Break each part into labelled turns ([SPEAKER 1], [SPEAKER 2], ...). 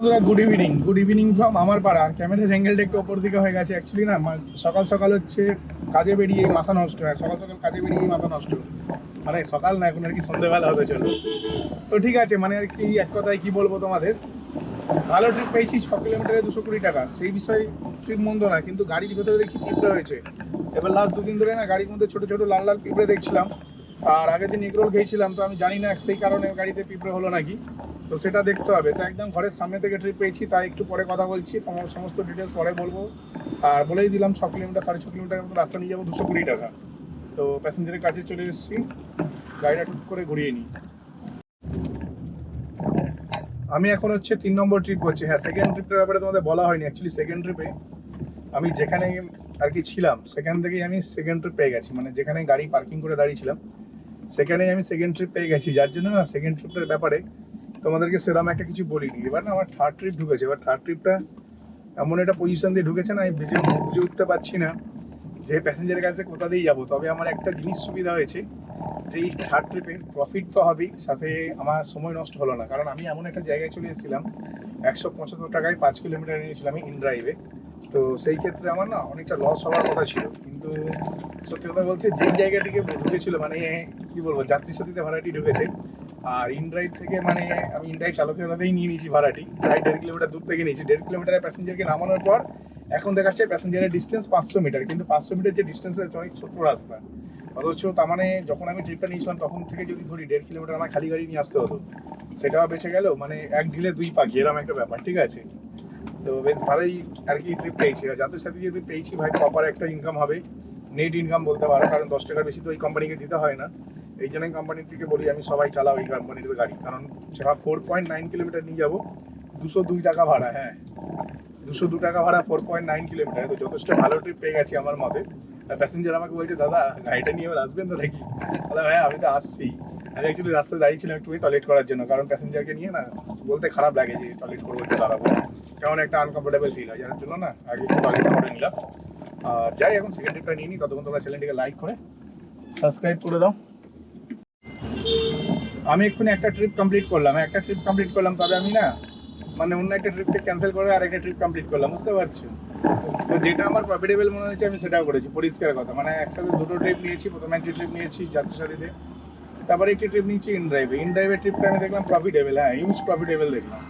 [SPEAKER 1] বন্ধুরা good evening good evening from আমার পাড়া। আর ক্যামেরার অ্যাঙ্গেলটা একটু ওপর দিকে হয়ে গেছে। অ্যাকচুয়ালি না সকাল সকাল হচ্ছে কাজে বেরিয়ে মাথা নষ্ট। হয়, সকাল সকাল কাজে বেরিয়ে মাথা নষ্ট। মানে সকাল না, এখন আর কি সন্ধ্যেবেলা হতে চলো। তো ঠিক আছে মানে আর কি এক কথায় কি বলব তোমাদের? ভালো ট্রিপ পেয়েছি ছ কিলোমিটারে দুশো কুড়ি টাকা। সেই বিষয়ে ট্রিপ মন্দ না, কিন্তু গাড়ির ভেতরে দেখছি পিঁপড়ে হয়েছে। এবার লাস্ট দুদিন ধরে না, গাড়ির মধ্যে ছোটো ছোটো লাল লাল পিঁপড়ে দেখছিলাম। আর আগের দিন এগরোল খেয়েছিলাম তো আমি জানি না সেই কারণে গাড়িতে পিঁপড়ে হলো নাকি। তো সেটা দেখতে হবে। তো একদম ঘরের সামনে থেকে ট্রিপ পেয়েছি, তাই একটু পরে কথা বলছি। তোমার সমস্ত ডিটেলস পরে বলব। আর বলেই দিলাম, ছ কিলোমিটার, সাড়ে ছ কিলোমিটার মতো রাস্তা নিয়ে যাব, দুশো কুড়ি টাকা। তো প্যাসেঞ্জারের কাছে চলে এসেছি। গাড়িটা টুক করে ঘুরিয়ে নিই। আমি এখন হচ্ছে তিন নম্বর ট্রিপ করছি। হ্যাঁ সেকেন্ড ট্রিপটার ব্যাপারে তোমাদের বলা হয়নি। অ্যাকচুয়ালি সেকেন্ড ট্রিপে আমি যেখানে আর কি ছিলাম, সেখান থেকেই আমি সেকেন্ড ট্রিপ পেয়ে গেছি। মানে যেখানে গাড়ি পার্কিং করে দাঁড়িয়েছিলাম সেখানেই আমি সেকেন্ড ট্রিপ পেয়ে গেছি, যার জন্য না সেকেন্ড ট্রিপটার ব্যাপারে তোমাদেরকে সেরকম একটা কিছু বলিনি। এবার না আমার থার্ড ট্রিপ ঢুকেছে। এবার থার্ড ট্রিপটা এমন একটা পজিশন দিয়ে ঢুকেছে না আমি বুঝে উঠতে পারছি না যে প্যাসেঞ্জারের কাছে কোথা দিয়ে যাব। তবে আমার একটা জিনিস সুবিধা হয়েছে যে এই থার্ড ট্রিপে প্রফিট তো হবেই, সাথে আমার সময় নষ্ট হলো না। কারণ আমি এমন একটা জায়গায় চলে এসেছিলাম, একশো পঁচাত্তর টাকায় পাঁচ কিলোমিটার নিয়েছিলাম ইন ড্রাইভে তো সেই ক্ষেত্রে আমার না অনেকটা লস হওয়ার কথা ছিল। কিন্তু সত্যি কথা বলতে যেই জায়গাটিকে ঢুকেছিল মানে কি বলব যাত্রী সাথীতে ভাড়াটি ঢুকেছে। আর ইন ড্রাইভ থেকে মানে আমি ইন ড্রাইভ চালাতে চালাতেই নিয়ে নিয়েছি ভাড়াটি। প্রায় দেড় কিলোমিটার দূর থেকে নিয়েছি। দেড় কিলোমিটারের প্যাসেঞ্জারকে নামানোর পর এখন দেখাচ্ছে প্যাসেঞ্জারের ডিস্টেন্স পাঁচশো মিটার কিন্তু পাঁচশো মিটার যে ডিস্টেন্স আছে অনেক ছোট্ট রাস্তা। অথচ তার মানে যখন আমি ট্রিপটা নিয়েছিলাম, তখন থেকে যদি ধরি, দেড় কিলোমিটার আমার খালি গাড়ি নিয়ে আসতে হতো। সেটাও বেঁচে গেল মানে এক ঢিলে দুই পাখি এরকম একটা ব্যাপার, ঠিক আছে? তো বেশ ভালোই আর কি ট্রিপ পেয়েছি। আর যাদের সাথে যদি পেয়েছি, ভাই প্রপার একটা ইনকাম হবে। নেট ইনকাম বলতে পারো, কারণ দশ টাকার বেশি তো ওই কোম্পানিকে দিতে হয় না। এই কোম্পানির থেকে বলি, আমি সবাই চালাও এই কোম্পানির গাড়ি। কারণ সেটা ফোর পয়েন্ট নাইন কিলোমিটার নিয়ে যাব, দুশো দুই টাকা ভাড়া হ্যাঁ। দুশো দু টাকা ভাড়া ফোর পয়েন্ট নাইন কিলোমিটার তো যথেষ্ট ভালো ট্রিপ পেয়ে গেছি আমার মতে। প্যাসেঞ্জার আমাকে বলছে, দাদা, গাড়িটা নিয়ে এবার আসবেন তো নাকি? বললাম হ্যাঁ আমি তো আসছি। আমি অ্যাকচুয়ালি রাস্তায় দাঁড়িয়েছিলাম একটু টয়লেট করার জন্য, কারণ প্যাসেঞ্জারকে নিয়ে না বলতে খারাপ লাগে যে টয়লেট করব একটু দাঁড়াবো। কেমন একটা আনকমফোর্টেবল ফিল হয়, যার জন্য না আগে একটু টয়লেটটা করে নিলাম। আর যাই, এখন সেকেন্ড ট্রিপটা নিয়ে নিই ততক্ষণ তোমরা চ্যানেলটিকে লাইক করে সাবস্ক্রাইব করে দাও। আমি এক্ষুনি একটা ট্রিপ কমপ্লিট করলাম। একটা ট্রিপ কমপ্লিট করলাম, তবে আমি না মানে অন্য একটা ট্রিপকে ক্যান্সেল করে আর একটা ট্রিপ কমপ্লিট করলাম, বুঝতে পারছ? তো যেটা আমার প্রফিটেবল মনে হয়েছে আমি সেটাও করেছি, পরিষ্কার কথা। মানে একসাথে দুটো ট্রিপ নিয়েছি, প্রথমে একটি ট্রিপ নিয়েছি যাত্রী সাথীতে তারপরে একটি ট্রিপ নিয়েছি ইন ড্রাইভে ইন ড্রাইভের ট্রিপটা আমি দেখলাম প্রফিটেবল হ্যাঁ ইউজ প্রফিটেবল দেখলাম।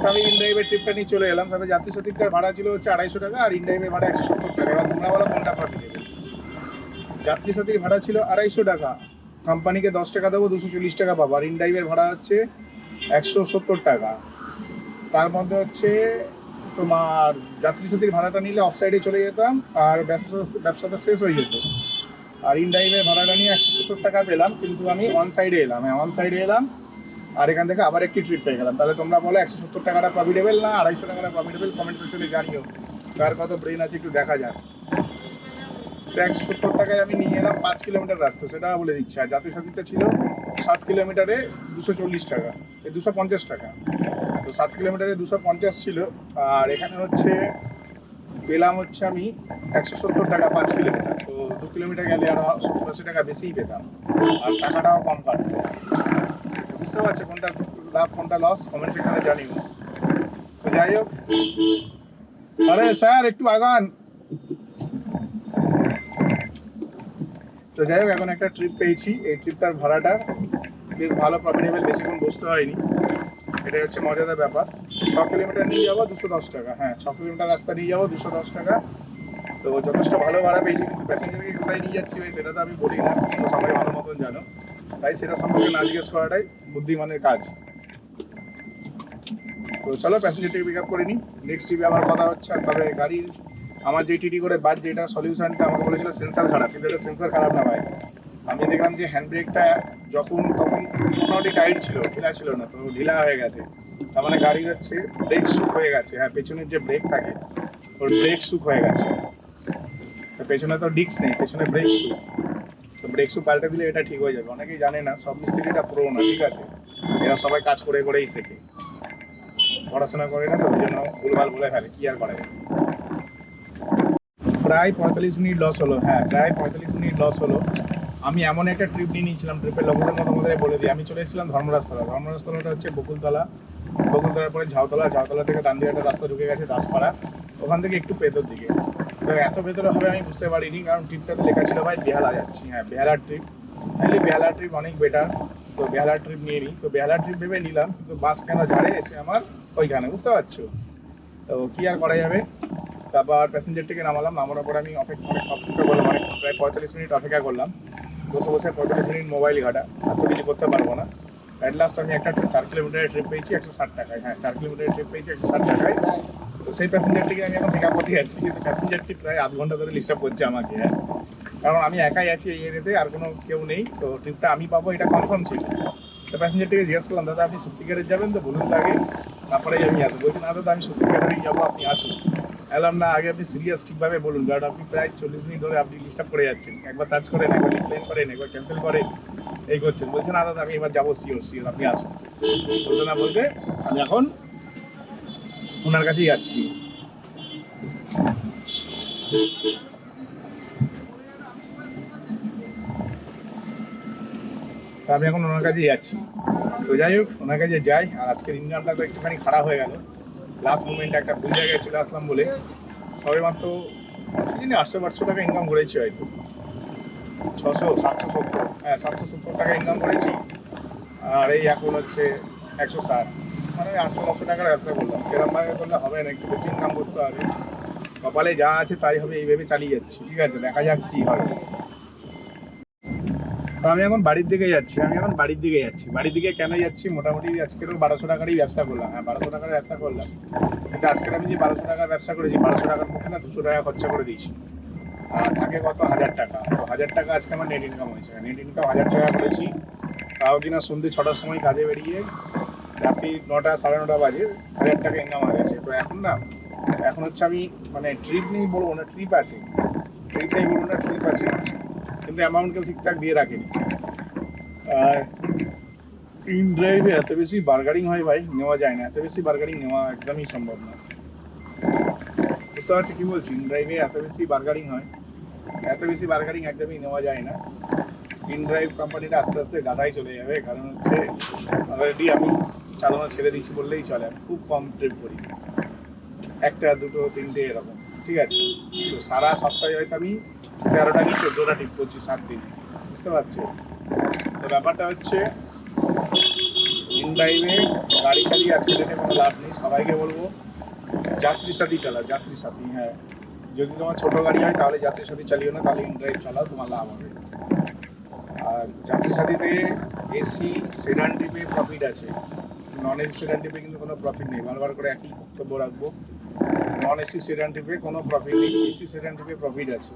[SPEAKER 1] তো আমি ইন ড্রাইভের ট্রিপটা নিয়ে চলে এলাম, তাতে যাত্রী সাথীটার ভাড়া ছিল হচ্ছে আড়াইশো টাকা, আর ইন ড্রাইভের ভাড়া একশো সত্তর টাকা। এবার তোমরা বলো কোনটা প্রফিটেবল যাত্রী সাথীর ভাড়া ছিল আড়াইশো টাকা। কোম্পানিকে দশ টাকা দেবো, দুশো চল্লিশ টাকা পাবো। আর ইন ড্রাইভের ভাড়া হচ্ছে একশো সত্তর টাকা। তার মধ্যে হচ্ছে তোমার যাত্রী সাথীর ভাড়াটা নিলে অফ সাইডে চলে যেতাম, আর ব্যবসা, ব্যবসাটা শেষ হয়ে যেত। আর ইন ড্রাইভের ভাড়াটা নিয়ে একশো সত্তর টাকা পেলাম, কিন্তু আমি অন সাইডে এলাম হ্যাঁ অন সাইডে এলাম, আর এখান থেকে আবার একটি ট্রিপ পেয়ে গেলাম। তাহলে তোমরা বলো, একশো সত্তর টাকাটা প্রফিটেবল না, আড়াইশো টাকাটা প্রফিটেবল কমেন্ট সেকশনে জানিও। কার কত ব্রেন আছে একটু দেখা যাক। তো একশো সত্তর টাকায় আমি নিয়ে এলাম পাঁচ কিলোমিটার রাস্তা, সেটা বলে দিচ্ছি। আর জাতীয় সাথীটা ছিল সাত কিলোমিটারে দুশো চল্লিশ টাকা এই দুশো পঞ্চাশ টাকা। তো সাত কিলোমিটারে দুশো পঞ্চাশ ছিল, আর এখানে হচ্ছে পেলাম হচ্ছে আমি একশো সত্তর টাকা পাঁচ কিলোমিটার। তো দু কিলোমিটার গেলে আরও সত্তর আশি টাকা বেশিই পেতাম, আর টাকাটাও কম কাটতো বুঝতে পারছ কোনটা লাভ, কোনটা লস? কমেন্ট সেখানে জানিও। তো যাই হোক। আরে স্যার, একটু আগান। তো যাই হোক, এখন একটা ট্রিপ পেয়েছি। এই ট্রিপটার ভাড়াটা বেশ ভালো প্রফিটেবল বেশিক্ষণ বসতে হয়নি। এটাই হচ্ছে মজাদার ব্যাপার। ছ কিলোমিটার নিয়ে যাব দুশো দশ টাকা। হ্যাঁ ছ কিলোমিটার রাস্তা নিয়ে যাব দুশো দশ টাকা। তো যথেষ্ট ভালো ভাড়া পেয়েছি। কিন্তু প্যাসেঞ্জারকে কোথায় নিয়ে যাচ্ছি ভাই, সেটা তো আমি বলি না তো সবাই ভালো মতন জানো। তাই সেটা সম্পর্কে না জিজ্ঞেস করাটাই বুদ্ধিমানের কাজ। তো চলো প্যাসেঞ্জারটিকে পিক আপ করে নিই। নেক্সট ট্রিপে আমার কথা হচ্ছে তবে গাড়ির আমার যে টিটি করে বাদ যেটা সলিউশনটা আমাকে বলেছিল সেন্সার খারাপ। কিন্তু এটা সেন্সার খারাপ না ভাই। আমি দেখলাম যে হ্যান্ড ব্রেকটা যখন তখন মোটামুটি টাইট ছিল, ঢিলা ছিল না, তো ঢিলা হয়ে গেছে। তার মানে গাড়ি হচ্ছে ব্রেক শুক হয়ে গেছে। হ্যাঁ পেছনের যে ব্রেক থাকে, ওর ব্রেক শুক হয়ে গেছে। পেছনে তো ডিস্ক নেই, পেছনে ব্রেক শুক তো ব্রেক শুক পাল্টে দিলে এটা ঠিক হয়ে যাবে। অনেকেই জানে না, সব মিস্ত্রিটা পুরো না, ঠিক আছে? এরা সবাই কাজ করে করেই শেখে। পড়াশোনা করে না তো, ওই জন্য ভুলভাল বলে ফেলে, কি আর করা যাবে প্রায় পঁয়তাল্লিশ মিনিট লস হলো। হ্যাঁ প্রায় পঁয়তাল্লিশ মিনিট লস হলো। আমি এমন একটা ট্রিপ নিয়ে নিয়েছিলাম ট্রিপের লোকেশন মতো আমাদের বলে দিই। আমি চলে এসেছিলাম ধর্মরাজতলা। ধর্মরাজতলাটা হচ্ছে বকুলতলা। বকুলতলার পরে ঝাউতলা। ঝাউতলা থেকে ডান একটা রাস্তা ঢুকে গেছে দাসপাড়া। ওখান থেকে একটু ভেতর দিকে। তো এত ভেতরে হবে আমি বুঝতে পারিনি, কারণ ট্রিপটাতে লেখা ছিল ভাই বেহালা যাচ্ছি। হ্যাঁ বেহালার ট্রিপ তাহলে বেহালার ট্রিপ অনেক বেটার তো বেহালার ট্রিপ নিয়ে নিই। তো বেহালার ট্রিপ ভেবে নিলাম, কিন্তু বাস কেন ঝাড়ে? এসে আমার ওইখানে, বুঝতে পারছ? তো কি আর করা যাবে? তারপর প্যাসেঞ্জারটিকে নামালাম, নামানোর পর আমি অপেক্ষা অপেক্ষা করলাম অনেক, প্রায় পঁয়তাল্লিশ মিনিট অপেক্ষা করলাম। বসে বসে পঁয়তাল্লিশ মিনিট মোবাইল ঘাটা, আর তো কিছু করতে পারব না। অ্যাট লাস্ট আমি একটা চার কিলোমিটারের ট্রিপ পেয়েছি, একশো ষাট টাকায়। হ্যাঁ চার কিলোমিটারের ট্রিপ পেয়েছি, একশো ষাট টাকায়। তো সেই প্যাসেঞ্জারটিকে আমি এখন পিক আপ করতে যাচ্ছি, কিন্তু প্যাসেঞ্জারটি প্রায় আধ ঘণ্টা ধরে ডিস্টার্ব করছে আমাকে হ্যাঁ। কারণ আমি একাই আছি এই এরিয়াতে আর কোনো কেউ নেই। তো ট্রিপটা আমি পাবো, এটা কনফার্ম ছিল। তো প্যাসেঞ্জারটিকে জিজ্ঞেস করলাম, দাদা, আপনি সত্যিকারের যাবেন তো? বলুন তো আগে। তারপরে আমি আসব। বলছি, না দাদা, আমি সত্যিকারেরই যাব, আপনি আসুন। এলাম না, আগে আপনি সিরিয়াস ঠিকভাবে বলুন, কারণ আপনি প্রায় চল্লিশ মিনিট ধরে আপনি ডিস্টার্ব করে যাচ্ছেন। একবার সার্চ করেন, একবার রিপ্লেন করেন, একবার ক্যান্সেল করেন, এই করছেন। বলছেন, না দাদা আমি এবার যাব শিওর শিওর আপনি আসুন। বলতে না বলতে আমি এখন ওনার কাছেই যাচ্ছি। আমি এখন ওনার কাছেই যাচ্ছি। তো যাই হোক, ওনার কাছে যাই, আর আজকের ইনকামটা তো একটুখানি খারাপ হয়ে গেল। লাস্ট মোমেন্টে একটা ভুল জায়গায় চলে আসলাম বলে সবে মাত্র কি আটশো পাঁচশো টাকা ইনকাম করেছি হয়তো। ছশো, সাতশো সত্তর হ্যাঁ সাতশো সত্তর টাকা ইনকাম করেছি। আর এই এখন হচ্ছে একশো ষাট। মানে ওই আটশো নশো টাকার ব্যবসা করলাম। এরকমভাবে করলে হবে না, একটু বেশি ইনকাম করতে হবে। কপালে যা আছে তাই হবে এইভাবে চালিয়ে যাচ্ছি। ঠিক আছে, দেখা যাক কি হয়। তো আমি এখন বাড়ির দিকে যাচ্ছি, আমি এখন বাড়ির দিকে যাচ্ছি। বাড়ির দিকে কেন যাচ্ছি? মোটামুটি আজকে তো বারোশো টাকারই ব্যবসা করলাম। হ্যাঁ বারোশো টাকার ব্যবসা করলাম। কিন্তু আজকে আমি যে বারোশো টাকার ব্যবসা করেছি, বারোশো টাকার মধ্যে না দুশো টাকা খরচা করে দিয়েছি। আর থাকে কত? হাজার টাকা। তো হাজার টাকা আজকে আমার নেট ইনকাম হয়েছে। নেট ইনকাম হাজার টাকা করেছি। তাও কিনা সন্ধ্যে ছটার সময় কাজে বেরিয়ে রাত্রি নটা, সাড়ে নটা বাজে হাজার টাকা ইনকাম হয়ে গেছে। তো এখন না, এখন হচ্ছে আমি মানে ট্রিপ নেই বলব না ট্রিপ আছে। ট্রিপ নেই বলব না ট্রিপ আছে। কিন্তু অ্যামাউন্ট কেউ ঠিকঠাক দিয়ে রাখেনি। আর ইন ড্রাইভে এত বেশি বার্গারিং হয় ভাই, নেওয়া যায় না। এত বেশি বার্গারিং নেওয়া একদমই সম্ভব না। বুঝতে পারছি কী বলছি? ইন ড্রাইভে এত বেশি বার্গারিং হয়, এত বেশি বার্গারিং একদমই নেওয়া যায় না। ইন ড্রাইভ কোম্পানিটা আস্তে আস্তে গাধাই চলে যাবে, কারণ হচ্ছে অলরেডি আমি চালানো ছেড়ে দিয়েছি বললেই চলে। খুব কম ট্রিপ করি। একটা, দুটো, তিনটে এরকম। ঠিক আছে। তো সারা সপ্তাহে হয়তো আমি তেরোটা কি চোদ্দোটা ট্রিপ করছি সাত দিন। বুঝতে পারছ? তো ব্যাপারটা হচ্ছে ইন ড্রাইভে গাড়ি চালিয়ে আজকে ডেটে কোনো লাভ নেই, সবাইকে বলব, যাত্রী সাথী চালাও, যাত্রী সাথী হ্যাঁ। যদি তোমার ছোটো গাড়ি হয়, তাহলে যাত্রী সাথী চালিও না, তাহলে ইন ড্রাইভ চালাও, তোমার লাভ হবে। আর যাত্রী সাথীতে এসি সেডান ট্রিপে প্রফিট আছে। নন এসি সেডান ট্রিপে কিন্তু কোনো প্রফিট নেই। বারবার করে একই বক্তব্য রাখব। নন এসি সেডান ট্রিপে কোনো প্রফিট নেই। এসি সেডান ট্রিপে প্রফিট আছে।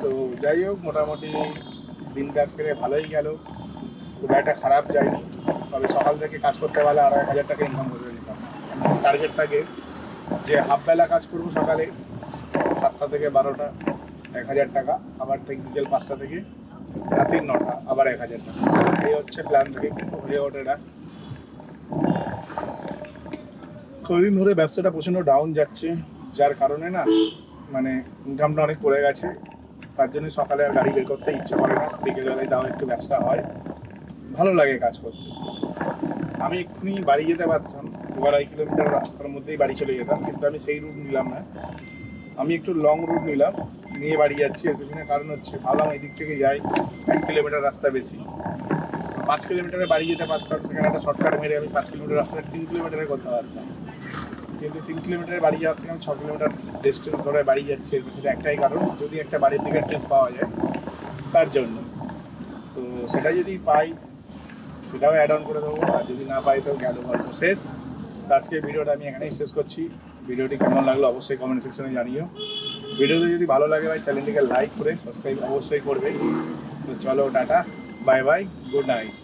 [SPEAKER 1] তো যাই হোক, মোটামুটি দিনটা আজকে ভালোই গেল। খুব একটা খারাপ যায়নি। তবে সকাল থেকে কাজ করতে পারলে আড়াই হাজার টাকা ইনকাম করে নিতাম। টার্গেট থাকে যে হাফ বেলা কাজ করব সকালে সাতটা থেকে বারোটা, এক হাজার টাকা। আবার ঠিক বিকেল পাঁচটা থেকে রাত্রি নটা, আবার এক হাজার টাকা। এই হচ্ছে প্ল্যান থেকে হয়ে ওঠে না কদিন ধরে ব্যবসাটা প্রচণ্ড ডাউন যাচ্ছে, যার কারণে না মানে ইনকামটা অনেক পড়ে গেছে। তার জন্য সকালে আর গাড়ি বের করতে ইচ্ছা করে না, বিকেলবেলায় তাও একটু ব্যবসা হয়। ভালো লাগে কাজ করতে। আমি এক্ষুনি বাড়ি যেতে পারতাম দু আড়াই কিলোমিটার রাস্তার মধ্যেই বাড়ি চলে যেতাম, কিন্তু আমি সেই রুট নিলাম না। আমি একটু লং রুট নিলাম, নিয়ে বাড়ি যাচ্ছি, এর পিছনে কারণ হচ্ছে ভাবলাম এই দিক থেকে যাই, এক কিলোমিটার রাস্তা বেশি। পাঁচ কিলোমিটারে বাড়ি যেতে পারতাম, সেখানে একটা শর্টকাট মেরে আমি পাঁচ কিলোমিটার রাস্তাটা তিন কিলোমিটারে করতে পারতাম। কিন্তু তিন কিলোমিটারে বাড়ি যাওয়ার থেকে আমি ছ কিলোমিটার ডিস্টেন্স ধরে বাড়ি যাচ্ছি পিছনে একটাই কারণ, যদি একটা বাড়ির দিকে ট্রিপ পাওয়া যায়, তার জন্য। তো সেটা যদি পাই, সেটাও অ্যাড অন করে দেবো, আর যদি না পাই, তো গেল গল্প শেষ। তো আজকে ভিডিওটা আমি এখানেই শেষ করছি। ভিডিওটি কেমন লাগল অবশ্যই কমেন্ট সেকশনে জানিও। ভিডিওতে যদি ভালো লাগে ভাই চ্যানেলটিকে লাইক করে সাবস্ক্রাইব অবশ্যই করবে। তো চলো, tata bye bye good night